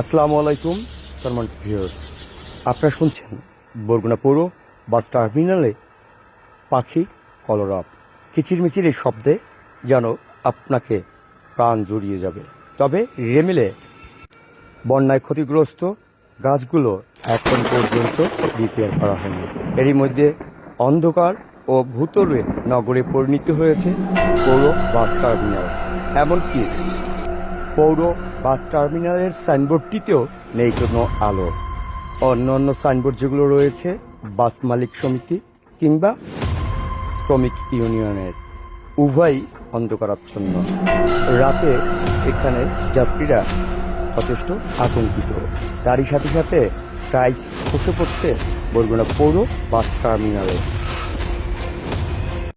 আসসালামু আলাইকুম সলমান ভিউর আপনারা শুনছেন বরগুনা পৌর বাস টার্মিনালে পাখি কলরব কিচিরমিচির এই শব্দে যেন আপনাকে প্রাণ জড়িয়ে যাবে। তবে রেমিলে বন্যায় ক্ষতিগ্রস্ত গাছগুলো এখন পর্যন্ত রিপেয়ার করা হয়নি। এরই মধ্যে অন্ধকার ও ভূতরে নগরে পরিণত হয়েছে পৌর বাস টার্মিনাল। এমনকি পৌর বাস টার্মিনালের সাইনবোর্ডটিতেও নেই কোনো আলো। অন্য অন্য সাইনবোর্ড যেগুলো রয়েছে, বাস মালিক সমিতি কিংবা শ্রমিক ইউনিয়নের, উভয়ই অন্ধকারাচ্ছন্ন। রাতে এখানে যাত্রীরা যথেষ্ট আতঙ্কিত। তারই সাথে সাথে প্রাইস খসে পড়ছে বরগুনা পৌর বাস টার্মিনালে।